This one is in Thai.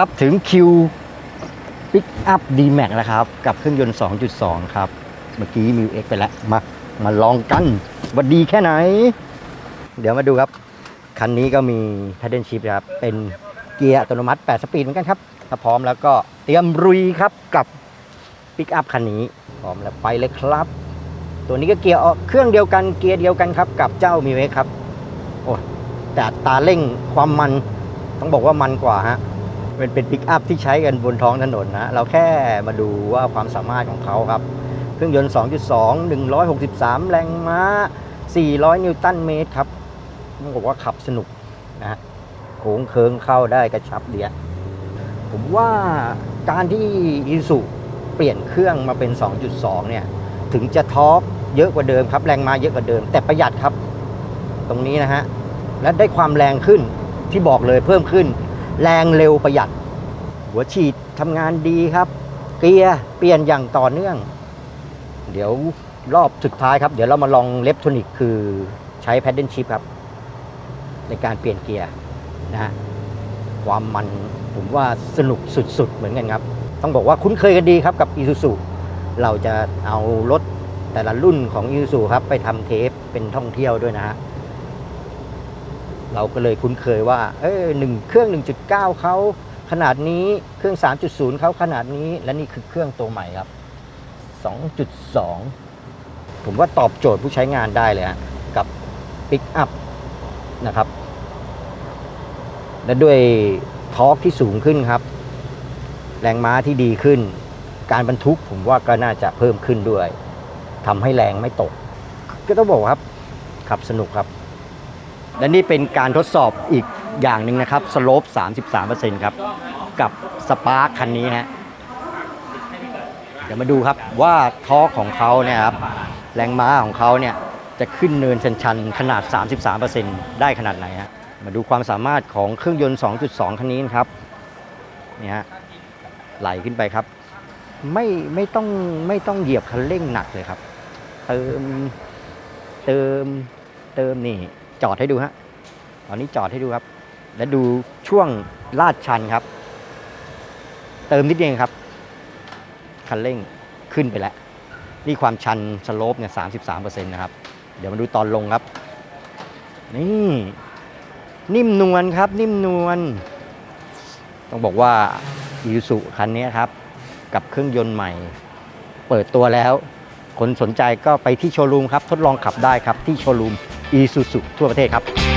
ครับถึงคิวปิกอัพ D-Max แล้วครับ กับเครื่องยนต์ 2.2 ครับ เมื่อกี้มิวเอ็กไปแล้ว มา มาลองกันว่าดีแค่ไหน เดี๋ยวมาดูครับ คันนี้ก็มี Paddle Shift ครับ เป็นเกียร์อัตโนมัติ 8 สปีดเหมือนกันครับ ถ้าพร้อมแล้วก็เตรียมรุยครับกับปิกอัพคันนี้ พร้อมแล้วไปเลยครับ ตัวนี้ก็เกียร์เครื่องเดียวกันเกียร์เดียวกันครับ กับเจ้ามิวเอ็กครับ โอ้แต่ตาเร่งความมันต้องบอกว่ามันกว่าฮะ เป็นเป็นปิกอัพที่ใช้กันบนท้องถนนนะ เราแค่มาดูว่าความสามารถของเขาครับ เครื่องยนต์ 2.2 163 แรงม้า 400 นิวตันเมตรครับต้องบอกว่าขับสนุกนะฮะโค้งเคิงเข้าได้กระชับเดียผมว่าการที่อีสุเปลี่ยนเครื่องมาเป็น 2.2 เนี่ย ถึงจะทอร์กเยอะกว่าเดิมครับ แรงม้าเยอะกว่าเดิม แต่ประหยัดครับ ตรงนี้นะฮะ และได้ความแรงขึ้นที่บอกเลยเพิ่มขึ้น แรงเร็วประหยัด หัวฉีดทำงานดีครับ เกียร์เปลี่ยนอย่างต่อเนื่อง เดี๋ยวรอบสุดท้ายครับ เดี๋ยวเรามาลองเลฟโทนิกคือใช้แพดเดิลชิพครับ ในการเปลี่ยนเกียร์นะฮะความมันผมว่าสนุกสุดๆ เหมือนกันครับ ต้องบอกว่าคุ้นเคยกันดีครับกับ i s u z u เราจะเอารถแต่ละรุ่นของ i s u z u ครับไปทำเทปเป็นท่องเที่ยวด้วยนะฮะ เราก็เลยคุ้นเคยว่าเออหนึ่งเครื่อง 1.9เขาขนาดนี้เครื่อง 3.0เขาขนาดนี้ และนี่คือเครื่องตัวใหม่ครับ 2.2 ผมว่าตอบโจทย์ผู้ใช้งานได้เลยฮะกับปิกอัพนะครับ และด้วยทอร์กที่สูงขึ้นครับ แรงม้าที่ดีขึ้น การบรรทุกผมว่าก็น่าจะเพิ่มขึ้นด้วยทำให้แรงไม่ตก ก็ต้องบอกครับ ขับสนุกครับ และนี่เป็นการทดสอบอีกอย่างหนึ่งนะครับสโลป 33%ครับ กับสปาร์คคันนี้ฮะเดี๋ยวมาดูครับว่าท้อของเขาเนี่ยครับแรงม้าของเขาเนี่ยจะขึ้นเนินชันๆขนาด 33%ได้ขนาดไหนฮะมาดูความสามารถของเครื่องยนต์ 2.2 คันนี้นะครับนี่ฮะไหลขึ้นไปครับ ไม่ไม่ต้องไม่ต้องเหยียบคันเร่งหนักเลยครับ เติมเติมเติมนี่ จอดให้ดูฮะตอนนี้จอดให้ดูครับ และดูช่วงลาดชันครับ เติมนิดเดียวครับ คันเร่งขึ้นไปแล้ว นี่ความชันสโลปเนี่ยสาเนะครับ เดี๋ยวมาดูตอนลงครับ นี่ นิ่มนวลครับ นิ่มนวล ต้องบอกว่าอีสุคันนี้ครับ กับเครื่องยนต์ใหม่ เปิดตัวแล้ว คนสนใจก็ไปที่โชว์รูมครับ ทดลองขับได้ครับที่โชว์รูม อีซูซูทั่วประเทศครับ